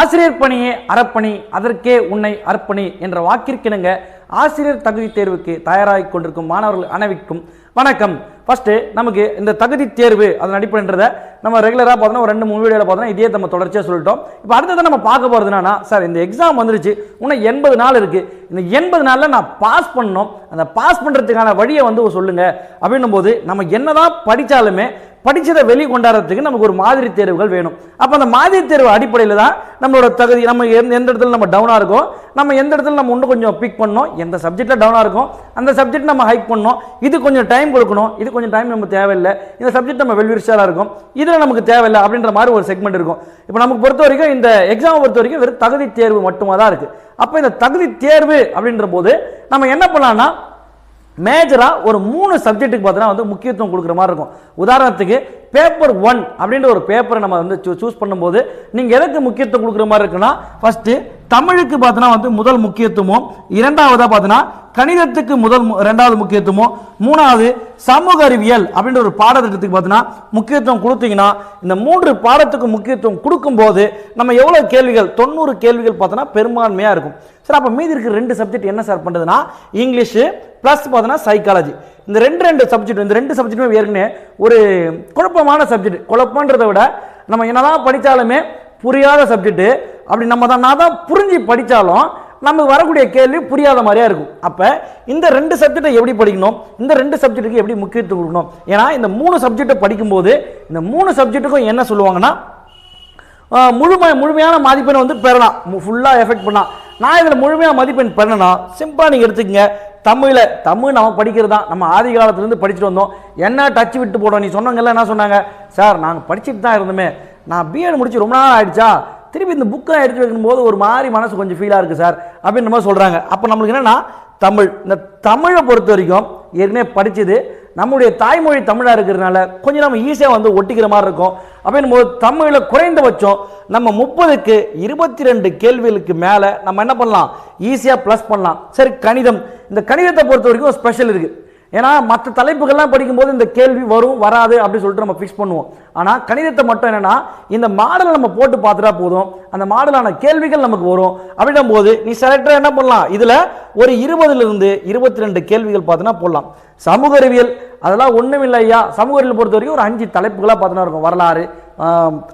ஆசிரியர் பணியே அறப்பணி அதற்கே உன்னை அர்ப்பணி என்ற வாக்கிற்கிணங்க ஆசிரியர் தகுதி தேர்வுக்கு தயாராகி கொண்டிருக்கும் மாணவர்கள் அனைவருக்கும் வணக்கம். ஃபஸ்ட்டு நமக்கு இந்த தகுதி தேர்வு அதன் அடிப்படைன்றத நம்ம ரெகுலராக பார்த்தோன்னா ஒரு ரெண்டு மூணு வீடியோவில் பார்த்தோன்னா இதே நம்ம தொடர்ச்சியாக சொல்லிட்டோம். இப்போ அடுத்தது நம்ம பார்க்க போகிறது என்னன்னா சார் இந்த எக்ஸாம் வந்துருச்சு இன்னும் எண்பது நாள் இருக்குது இந்த எண்பது நாளில் நான் பாஸ் பண்ணணும். அந்த பாஸ் பண்ணுறதுக்கான வழியை வந்து சொல்லுங்கள் அப்படின்னும் போது நம்ம என்னதான் படித்தாலுமே படித்ததை வெளி கொண்டாடுறதுக்கு நமக்கு ஒரு மாதிரி தேர்வுகள் வேணும். அப்போ அந்த மாதிரி தேர்வு அடிப்படையில் தான் நம்மளோட தகுதி நம்ம எந்த எந்த இடத்துல நம்ம டவுனாக இருக்கோம் நம்ம எந்த இடத்துல நம்ம இன்னும் கொஞ்சம் பிக் பண்ணோம் எந்த சப்ஜெக்ட்டில் டவுனாக இருக்கும் அந்த சப்ஜெக்ட் நம்ம ஹைக் பண்ணணும். இது கொஞ்சம் டைம் கொடுக்கணும். இது கொஞ்சம் டைம் நமக்கு தேவையில்லை. இந்த சப்ஜெக்ட் நம்ம வெல்விரிச்சாலாக இருக்கும். இதில் நமக்கு தேவையில்லை அப்படின்ற மாதிரி ஒரு செக்மெண்ட் இருக்கும். இப்போ நமக்கு பொறுத்த வரைக்கும் இந்த எக்ஸாமை பொறுத்த வரைக்கும் வெறும் தகுதி தேர்வு மட்டுமா தான் இருக்குது அப்போ இந்த தகுதி தேர்வு அப்படின்ற போது நம்ம என்ன பண்ணலாம்னா மேஜராக ஒரு மூணு சப்ஜெக்ட்டுக்கு பார்த்தீங்கன்னா வந்து முக்கியத்துவம் கொடுக்குற மாதிரி இருக்கும். உதாரணத்துக்கு பேப்பர் ஒன் அப்படின்ற ஒரு பேப்பரை நம்ம வந்து சூஸ் பண்ணும்போது நீங்கள் எதுக்கு முக்கியத்துவம் கொடுக்குற மாதிரி இருக்குன்னா ஃபஸ்ட்டு தமிழுக்கு பார்த்தீங்கன்னா வந்து முதல் முக்கியத்துவமும் இரண்டாவதாக பார்த்தீங்கன்னா கணிதத்துக்கு முதல் மு- ரெண்டாவது முக்கியத்துவமும் மூணாவது சமூக அறிவியல் அப்படின்ற ஒரு பாடத்திட்டத்துக்கு பார்த்தீங்கன்னா முக்கியத்துவம் கொடுத்தீங்கன்னா இந்த மூன்று பாடத்துக்கு முக்கியத்துவம் கொடுக்கும்போது நம்ம எவ்வளோ கேள்விகள் தொண்ணூறு கேள்விகள் பார்த்தோன்னா பெரும்பான்மையாக இருக்கும். சார் அப்போ மீதி இருக்கிற ரெண்டு சப்ஜெக்ட் என்ன சார் பண்ணுறதுன்னா இங்கிலீஷு ப்ளஸ் பார்த்தோன்னா சைக்காலஜி இந்த ரெண்டு ரெண்டு சப்ஜெக்ட் இந்த ரெண்டு சப்ஜெக்ட்டுமே ஏற்கனவே ஒரு குழப்பமான சப்ஜெக்ட் குழப்பன்றதை விட நம்ம என்னதான் படித்தாலுமே புரியாத சப்ஜெக்ட்டு அப்படி நம்ம தான் நான் தான் புரிஞ்சு படித்தாலும் நமக்கு வரக்கூடிய கேள்வி புரியாத மாதிரியா இருக்கும். அப்போ இந்த ரெண்டு சப்ஜெக்டை எப்படி படிக்கணும்? இந்த ரெண்டு சப்ஜெக்ட்டுக்கு எப்படி முக்கியத்துவம் கொடுக்கணும்? ஏன்னா இந்த மூணு சப்ஜெக்டை படிக்கும்போது இந்த மூணு சப்ஜெக்ட்டுக்கும் என்ன சொல்லுவாங்கன்னா முழுமை முழுமையான மதிப்பெண் வந்து பெறலாம். ஃபுல்லாக எஃபெக்ட் பண்ணலாம். நான் இதில் முழுமையாக மதிப்பெண் பெறணும் சிம்பிளாக நீங்கள் எடுத்துக்கங்க. தமிழில் தமிழ் நம்ம படிக்கிறது? தான் நம்ம ஆதி காலத்துலேருந்து படிச்சுட்டு வந்தோம். என்ன டச் விட்டு போடணும் நீ சொன்னவங்கெல்லாம் என்ன சொன்னாங்க? சார் நாங்கள் படிச்சுட்டு தான் இருந்தோமே. நான் பிஎட் முடிச்சு ரொம்ப நாள் ஆயிடுச்சா? திருப்பி இந்த புக்கை எடுத்து வைக்கும்போது ஒரு மாதிரி மனசு கொஞ்சம் ஃபீலாக இருக்குது சார் அப்படின்ற மாதிரி சொல்கிறாங்க அப்போ நம்மளுக்கு என்னென்னா தமிழ். இந்த தமிழை பொறுத்த வரைக்கும் ஏற்கனவே படித்தது நம்முடைய தாய்மொழி தமிழாக இருக்கிறதுனால கொஞ்சம் நம்ம ஈஸியாக வந்து ஒட்டிக்கிற மாதிரி இருக்கும். அப்படின்னும் போது தமிழில் குறைந்தபட்சம் நம்ம முப்பதுக்கு இருபத்தி ரெண்டு கேள்விகளுக்கு மேலே நம்ம என்ன பண்ணலாம்? ஈஸியாக ப்ளஸ் பண்ணலாம். சரி கணிதம். இந்த கணிதத்தை பொறுத்த வரைக்கும் ஸ்பெஷல் இருக்குது ஏன்னா மற்ற தலைப்புகள்லாம் படிக்கும்போது இந்த கேள்வி வரும் வராது அப்படின்னு சொல்லிட்டு நம்ம ஃபிக்ஸ் பண்ணுவோம். ஆனால் கணிதத்தை மட்டும் என்னன்னா இந்த மாடலை நம்ம போட்டு பார்த்துட்டா போதும். அந்த மாடலான கேள்விகள் நமக்கு வரும். அப்படின்னும் போது நீ செலக்டராக என்ன பண்ணலாம்? இதில் ஒரு இருபதுலேருந்து இருபத்தி ரெண்டு கேள்விகள் பார்த்தோன்னா போடலாம். சமூக அறிவியல் அதெல்லாம் ஒன்றும் இல்லை ஐயா சமூக அறிவியல் பொறுத்த வரைக்கும் ஒரு அஞ்சு தலைப்புகளாக பார்த்தோன்னா இருக்கும். வரலாறு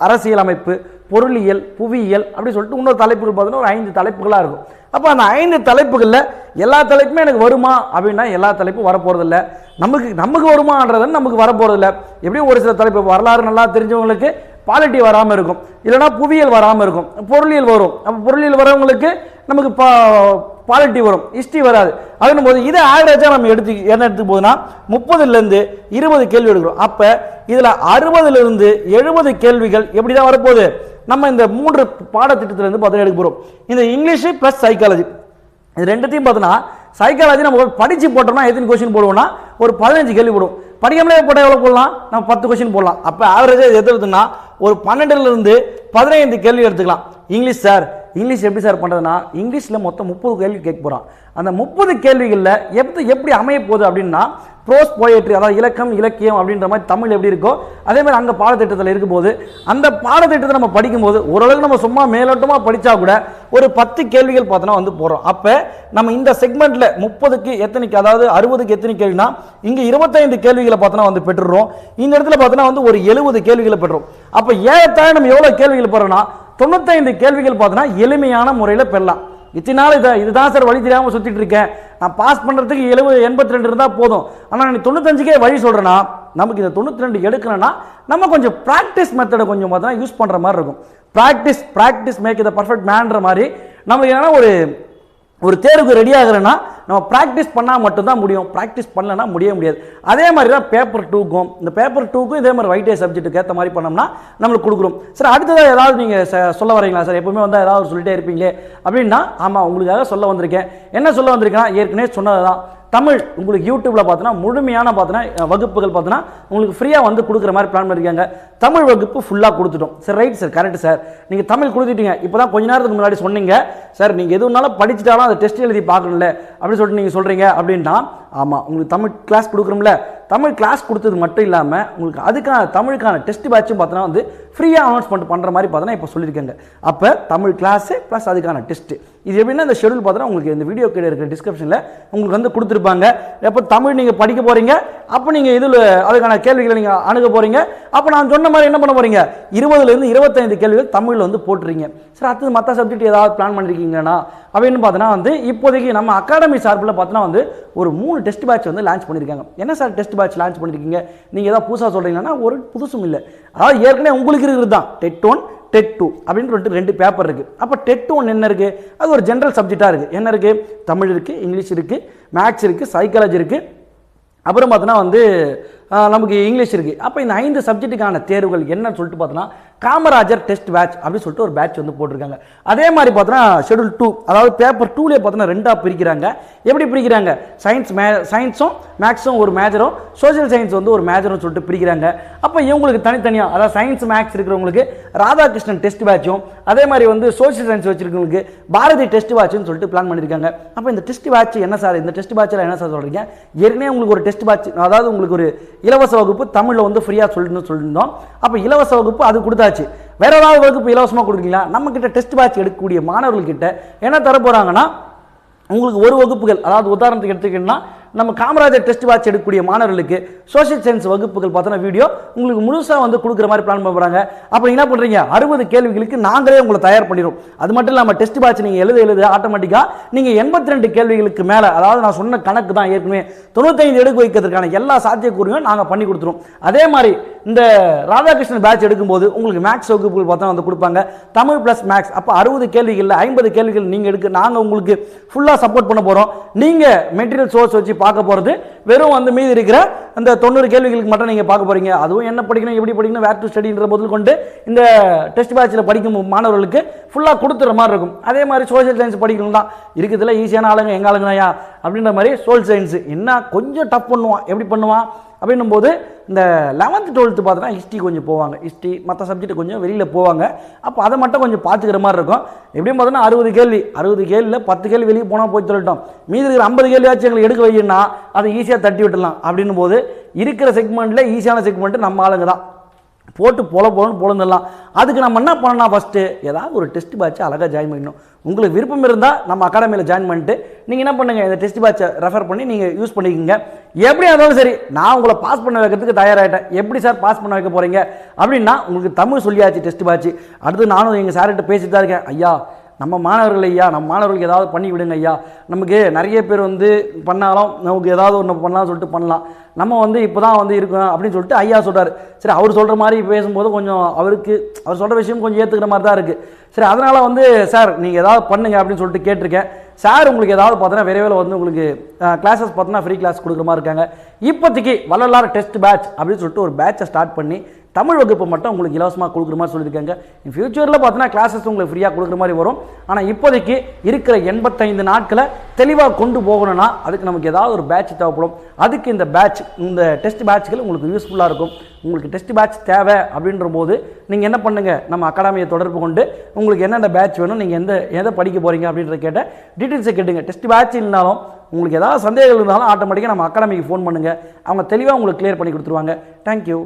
அரசியலமைப்பு பொருளியல் புவியியல் அப்படின்னு சொல்லிட்டு இன்னொரு தலைப்புகள் பார்த்தீங்கன்னா ஒரு ஐந்து தலைப்புகளாக இருக்கும். அப்போ அந்த ஐந்து தலைப்புகளில் எல்லா தலைப்புமே எனக்கு வருமா அப்படின்னா எல்லா தலைப்பும் வரப்போகிறதில்ல நமக்கு நமக்கு வருமானது நமக்கு வரப்போகிறதில்ல எப்படியும் ஒரு சில தலைப்பு வரலாறு நல்லா தெரிஞ்சவங்களுக்கு பாலிட்டி வராமல் இருக்கும். இல்லைன்னா புவியியல் வராமல் இருக்கும். பொருளியல் வரும். அப்போ பொருளியல் வரவங்களுக்கு நமக்கு பா பாலிட்டி வரும். ஹிஸ்ட்ரி வராது. அப்படின்னும் போது இதை ஆவரேஜாக நம்ம எடுத்து என்ன எடுத்துக்கு போதுன்னா முப்பதுலேருந்து இருபது கேள்வி எடுக்கிறோம். அப்போ இதில் அறுபதுலேருந்து எழுபது கேள்விகள் எப்படி தான் வரப்போகுது? நம்ம இந்த மூன்று பாடத்திட்டத்திலேருந்து பார்த்தீங்கன்னா எடுக்க போகிறோம் இந்த இங்கிலீஷு ப்ளஸ் சைக்காலஜி இது ரெண்டுத்தையும் பார்த்தோன்னா சைக்காலஜி நம்ம படித்து போட்டோம்னா எத்தனை கொஸ்டின் போடுவோம்னா ஒரு பதினஞ்சு கேள்வி போடுவோம். படிக்காமலே போட்டால் எவ்வளோ போடலாம்? நம்ம பத்து கொஸ்டின் போடலாம். அப்போ ஆவரேஜாக எது எடுத்துன்னா ஒரு பன்னெண்டுலேருந்து பதினைந்து கேள்வி எடுத்துக்கலாம். இங்கிலீஷ் சார் இங்கிலீஷ் எப்படி சார் பண்ணுறதுனா இங்கிலீஷில் மொத்தம் முப்பது கேள்வி கேட்க போகிறான் அந்த முப்பது கேள்விகளில் எப்படி எப்படி அமைய போகுது அப்படின்னா ப்ரோஸ் போயட்ரி அதாவது இலக்கம் இலக்கியம் அப்படின்ற மாதிரி தமிழ் எப்படி இருக்கோ அதே மாதிரி அங்கே பாடத்திட்டத்தில் இருக்கும்போது அந்த பாடத்திட்டத்தை நம்ம படிக்கும்போது ஓரளவுக்கு நம்ம சும்மா மேலோட்டமாக படித்தா கூட ஒரு பத்து கேள்விகள் பார்த்தோன்னா வந்து போகிறோம் அப்போ நம்ம இந்த செக்மெண்ட்டில் முப்பதுக்கு எத்தனைக்கு அதாவது அறுபதுக்கு எத்தனை கேள்வினா இங்கே இருபத்தைந்து கேள்விகளை பார்த்தோன்னா வந்து பெற்றுறோம் இந்த இடத்துல பார்த்தோன்னா வந்து ஒரு எழுபது கேள்விகளை பெற்றுரும் அப்போ ஏறத்தாழ நம்ம எவ்வளோ கேள்விகள் பெறோம்னா தொண்ணூத்தைந்து கேள்விகள் பார்த்தோன்னா எளிமையான முறையில் பெறலாம். இத்தனை நாள் இதை இதுதான் சார் வழி தெரியாமல் சுற்றிட்டு இருக்கேன். நான் பாஸ் பண்ணுறதுக்கு எழுபது எண்பத்தி ரெண்டு இருந்தால் போதும் ஆனால் நீ தொண்ணூத்தஞ்சுக்கே வழி சொல்கிறேன்னா நமக்கு இந்த தொண்ணூற்றி ரெண்டு எடுக்கணும்னா நம்ம கொஞ்சம் ப்ராக்டிஸ் மெத்தடை கொஞ்சம் பார்த்தா யூஸ் பண்ணுற மாதிரி இருக்கும். ப்ராக்டிஸ் ப்ராக்டிஸ் மேக் இதை பர்ஃபெக்ட் மேன்ற மாதிரி நமக்கு என்னென்னா ஒரு ஒரு தேர்வுக்கு ரெடி ஆகிறேன்னா நம்ம ப்ராக்டிஸ் பண்ணால் மட்டும்தான் முடியும். ப்ராக்டிஸ் பண்ணலன்னா முடிய முடியாது. அதே மாதிரி தான் பேப்பர் டூக்கும் இந்த பேப்பர் டூக்கும் இதே மாதிரி வைட்டே சப்ஜெக்ட்டுக்கு ஏற்ற மாதிரி பண்ணோம்னா நம்மளுக்கு கொடுக்குறோம் சார் அடுத்ததாக ஏதாவது நீங்கள் சொல்ல வரீங்களா சார் எப்பவுமே வந்து ஏதாவது சொல்லிட்டே இருப்பீங்களே அப்படின்னா ஆமாம் உங்களுக்காக சொல்ல வந்திருக்கேன். என்ன சொல்ல வந்திருக்கேன்னா ஏற்கனவே சொன்னது தான் தமிழ் உங்களுக்கு யூடியூப்ல பார்த்தோன்னா முழுமையான பார்த்தோன்னா வகுப்புகள் பார்த்தோன்னா உங்களுக்கு ஃப்ரீயாக வந்து கொடுக்குற மாதிரி பிளான் பண்ணியிருக்காங்க தமிழ் வகுப்பு ஃபுல்லாக கொடுத்துட்டோம். Sir right sir correct sir நீங்கள் தமிழ் கொடுத்துட்டீங்க. இப்போ தான் கொஞ்ச நேரத்துக்கு முன்னாடி சொன்னீங்க. சார் நீங்கள் எதுனாலும் படிச்சிட்டாலும் அதை டெஸ்ட் எழுதி பார்க்கணும்ல. அப்படின்னு சொல்லிட்டு நீங்கள் சொல்கிறீங்க அப்படின்னா ஆமாம் உங்களுக்கு தமிழ் கிளாஸ் கொடுக்குறோம்ல தமிழ் கிளாஸ் கொடுத்தது மட்டும் இல்லாமல் உங்களுக்கு அதுக்கான தமிழுக்கான டெஸ்ட் பேட்சும் பார்த்தோன்னா வந்து ஃப்ரீயாக அனௌன்ஸ்மெண்ட் பண்ணுற மாதிரி பார்த்தோன்னா இப்போ சொல்லியிருக்காங்க. அப்போ தமிழ் கிளாஸு ப்ளஸ் அதுக்கான டெஸ்ட்டு இது எப்படின்னா இந்த ஷெடியூல் பார்த்தோன்னா உங்களுக்கு இந்த வீடியோ கீழே இருக்கிற டிஸ்கிரிப்ஷனில் உங்களுக்கு வந்து கொடுத்துருப்பாங்க. எப்போ தமிழ் நீங்கள் படிக்க போகிறீங்க அப்போ நீங்கள் இதில் அதுக்கான கேள்விகளை நீங்கள் அணுக போகிறீங்க அப்போ நான் சொன்ன மாதிரி என்ன பண்ண போகிறீங்க இருபதுலேருந்து இருபத்தைந்து கேள்விகள் தமிழில் வந்து போட்டுறீங்க. சரி அடுத்தது மற்ற சப்ஜெக்ட் ஏதாவது பிளான் பண்ணியிருக்கீங்கன்னா அப்படின்னு பார்த்தோன்னா வந்து இப்போதைக்கு நம்ம அகாடமி சார்பில் பார்த்தோன்னா வந்து ஒரு மூணு டெஸ்ட் பேட்ச் வந்து லான்ச் பண்ணியிருக்காங்க என்ன சார் டெஸ்ட் பேட்ச் லான்ச் பண்ணியிருக்கீங்க நீங்கள் ஏதாவது புதுசாக சொல்கிறீங்கன்னா ஒரு புதுசும் இல்லை. அதாவது ஏற்கனவே உங்களுக்கு இருக்கிறது தான். டெட் ஒன் டெட் டூ அப்படின்னு சொல்லிட்டு ரெண்டு பேப்பர் இருக்குது அப்போ டெட் ஒன் என்ன இருக்குது அது ஒரு ஜென்ரல் சப்ஜெக்டாக இருக்குது என்ன இருக்குது தமிழ் இருக்குது இங்கிலீஷ் இருக்குது மேக்ஸ் இருக்குது சைக்காலஜி இருக்குது அப்புறம் பார்த்தோன்னா வந்து நமக்கு இங்கிலீஷ் இருக்குது அப்போ இந்த ஐந்து சப்ஜெக்ட்டுக்கான தேர்வுகள் என்னன்னு சொல்லிட்டு பார்த்தோன்னா காமராஜர் டெஸ்ட் பேட்ச் அப்படின்னு சொல்லிட்டு ஒரு பேட்ச் வந்து போட்டிருக்காங்க. அதே மாதிரி பார்த்தோன்னா ஷெடியூல் டூ அதாவது பேப்பர் டூலேயே பார்த்தோன்னா ரெண்டாக பிரிக்கிறாங்க. எப்படி பிரிக்கிறாங்க? சயின்ஸ் மே சயின்ஸும் மேக்ஸும் ஒரு மேஜரும் சோஷியல் சயின்ஸ் வந்து ஒரு மேஜரும் சொல்லிட்டு பிரிக்கிறாங்க. அப்போ இவங்களுக்கு தனித்தனியாக அதாவது சயின்ஸ் மேக்ஸ் இருக்கிறவங்களுக்கு ராதாகிருஷ்ணன் டெஸ்ட் பேட்சும் அதே மாதிரி வந்து சோஷியல் சயின்ஸ் வச்சிருக்கவங்களுக்கு பாரதி டெஸ்ட் பேட்ச்னு சொல்லிட்டு பிளான் பண்ணியிருக்காங்க அப்போ இந்த டெஸ்ட் பேட்ச் என்ன சார்? இந்த டெஸ்ட் பேட்சில் என்ன சார் சொல்கிறீங்க ஏற்கனவே உங்களுக்கு ஒரு டெஸ்ட் பேட்ச் அதாவது உங்களுக்கு ஒரு இலவச வகுப்பு தமிழில் வந்து ஃப்ரீயாக சொல்லணும்னு சொல்லியிருந்தோம். அப்போ இலவச வகுப்பு அது கொடுத்தாச்சு. வேற ஏதாவது வகுப்பு இலவசமாக கொடுக்குறீங்களா? நம்ம கிட்ட டெஸ்ட் பேட்ச் எடுக்கக்கூடிய மாணவர்கள்கிட்ட என்ன தர போகிறாங்கன்னா உங்களுக்கு ஒரு வகுப்புகள் அதாவது உதாரணத்துக்கு எடுத்துக்கிட்டோம்னா நம்ம காமராஜர் டெஸ்ட் வாட்ச் எடுக்கக்கூடிய மாணவர்களுக்கு சோஷியல் சயின்ஸ் வகுப்புகள் பார்த்தோன்னா வீடியோ உங்களுக்கு முழுசாக வந்து கொடுக்குற மாதிரி பிளான் பண்ண போகிறாங்க அப்போ என்ன பண்ணுறீங்க அறுபது கேள்விகளுக்கு நாங்களே உங்களை தயார் பண்ணிடும் அது மட்டும் இல்லாமல் டெஸ்ட் வாட்ச் நீங்கள் எழுத எழுத ஆட்டோமேட்டிக்காக நீங்கள் எண்பத்தி ரெண்டு கேள்விகளுக்கு மேலே அதாவது நான் சொன்ன கணக்கு தான் ஏற்கனவே தொண்ணூத்தைந்து எடுக்க வைக்கிறதுக்கான எல்லா சாத்தியக்கூறையும் நாங்கள் பண்ணி கொடுத்துருவோம். அதே மாதிரி இந்த ராதாகிருஷ்ணன் பேட்ச் எடுக்கும்போது உங்களுக்கு மேக்ஸ் வகுப்புகள் பார்த்தா வந்து கொடுப்பாங்க. தமிழ் ப்ளஸ் மேக்ஸ் அப்போ அறுபது கேள்விகளில் ஐம்பது கேள்விகள் நீங்கள் எடுக்க நாங்கள் உங்களுக்கு ஃபுல்லாக சப்போர்ட் பண்ண போகிறோம் நீங்கள் மெட்டீரியல் சோர்ஸ் வச்சு பார்க்க போகிறது வெறும் வந்து மீதி இருக்கிற அந்த தொண்ணூறு கேள்விகளுக்கு மட்டும் நீங்கள் பார்க்க போகிறீங்க அதுவும் என்ன படிக்கணும் எப்படி படிக்கணும் வேர் டு ஸ்டடின்ற பதில் கொண்டு இந்த டெஸ்ட் பேட்சில் படிக்கும் மாணவர்களுக்கு ஃபுல்லாக கொடுத்துற மாதிரி இருக்கும். அதே மாதிரி சோஷியல் சயின்ஸ் படிக்கணும் தான். இருக்குதுல ஈஸியான ஆளுங்க எங்கள் ஆளுங்கயா அப்படின்ற மாதிரி சோல் சயின்ஸ் என்ன கொஞ்சம் டஃப் பண்ணுவான் எப்படி பண்ணுவான்? அப்படின்னும் போது இந்த லெவன்த்து டுவெல்த்து பார்த்தோன்னா ஹிஸ்ட்ரி கொஞ்சம் போவாங்க. ஹிஸ்ட்ரி மற்ற சப்ஜெக்ட் கொஞ்சம் வெளியில் போவாங்க. அப்போ அதை மட்டும் கொஞ்சம் பார்த்துக்கிற மாதிரி இருக்கும். எப்படியும் பார்த்தோன்னா அறுபது கேள்வி. அறுபது கேள்வியில் பத்து கேள்வி வெளியே போனால் போய் சொல்லிட்டோம் மீதி இருக்கிற ஐம்பது கேள்வியாச்சும் எங்களுக்கு எடுக்க வைக்கணும்னா அதை ஈஸியாக தட்டி விட்டுலாம் அப்படின்னும் போது இருக்கிற செக்மெண்ட்டில் ஈஸியான செக்மெண்ட்டு நம்ம ஆளுங்க தான். போட்டு பொல போலன்னு பொழுந்துடலாம் அதுக்கு நம்ம என்ன பண்ணலாம் ஃபஸ்ட்டு ஏதாவது ஒரு டெஸ்ட் பேட்சை அழகாக ஜாயின் பண்ணிடணும். உங்களுக்கு விருப்பம் இருந்தால் நம்ம அகாடமியில் ஜாயின் பண்ணிட்டு நீங்கள் என்ன பண்ணுங்கள் இந்த டெஸ்ட் பேட்சை ரெஃபர் பண்ணி நீங்கள் யூஸ் பண்ணிக்கோங்க. எப்படி இருந்தாலும் சரி நான் உங்களை பாஸ் பண்ண வைக்கிறதுக்கு தயாராகிட்டேன் எப்படி சார் பாஸ் பண்ண வைக்க போகிறீங்க அப்படின்னா உங்களுக்கு தமிழ் சொல்லியாச்சு டெஸ்ட் பேட்ச் அடுத்து நானும் எங்கள் சார்கிட்ட பேசிட்டு தான் இருக்கேன். ஐயா நம்ம மாணவர்கள் ஐயா நம்ம மாணவர்களுக்கு ஏதாவது பண்ணி விடுங்க ஐயா. நமக்கு நிறைய பேர் வந்து பண்ணாலும் நமக்கு ஏதாவது ஒன்று பண்ணலாம் சொல்லிட்டு பண்ணலாம். நம்ம வந்து இப்போ தான் வந்து இருக்கோம் அப்படின்னு சொல்லிட்டு ஐயா சொல்கிறார் சரி அவர் சொல்கிற மாதிரி பேசும்போது கொஞ்சம் அவருக்கு அவர் சொல்கிற விஷயம் கொஞ்சம் ஏற்றுக்கிற மாதிரி தான் இருக்குது சரி அதனால் வந்து சார் நீங்கள் ஏதாவது பண்ணுங்க அப்படின்னு சொல்லிட்டு கேட்டிருக்கேன். சார் உங்களுக்கு ஏதாவது பார்த்தோன்னா விரைவில் வந்து உங்களுக்கு கிளாஸஸ் பார்த்தோன்னா ஃப்ரீ கிளாஸ் கொடுக்குற மாதிரி இருக்காங்க. இப்போதைக்கு வள்ளலார் டெஸ்ட் பேட்ச் அப்படின்னு சொல்லிட்டு ஒரு பேட்சை ஸ்டார்ட் பண்ணி தமிழ் வகுப்பு மட்டும் உங்களுக்கு இலவசமாக கொடுக்குற மாதிரி சொல்லியிருக்காங்க. இன் ஃபியூச்சரில் பார்த்தீங்கன்னா கிளாஸஸ் உங்களுக்கு ஃப்ரீயாக கொடுக்குற மாதிரி வரும். ஆனால் இப்போதைக்கு இருக்கிற எண்பத்தைந்து நாட்களை தெளிவாக கொண்டு போகணும்னா அதுக்கு நமக்கு ஏதாவது ஒரு பேட்ச் தேவைப்படும். அதுக்கு இந்த பேட்ச் இந்த டெஸ்ட் பேட்ச்கள் உங்களுக்கு யூஸ்ஃபுல்லாக இருக்கும். உங்களுக்கு டெஸ்ட் பேட்ச் தேவை அப்படின்ற போது நீங்கள் என்ன பண்ணுங்கள் நம்ம அகாடமியை தொடர்பு கொண்டு உங்களுக்கு என்னென்ன பேட்ச் வேணும் நீங்கள் எந்த எதை படிக்க போகிறீங்க அப்படின்றத கேட்ட டீட்டெயில்ஸை கேட்டுங்க. டெஸ்ட் பேட்ச் இல்லைனாலும் உங்களுக்கு ஏதாவது சந்தேகங்கள் இருந்தாலும் ஆட்டோமேட்டிக்காக நம்ம அகாடமிக்கு ஃபோன் பண்ணுங்கள் அவங்க தெளிவாக உங்களுக்கு கிளியர் பண்ணி கொடுத்துருவாங்க. தேங்க்யூ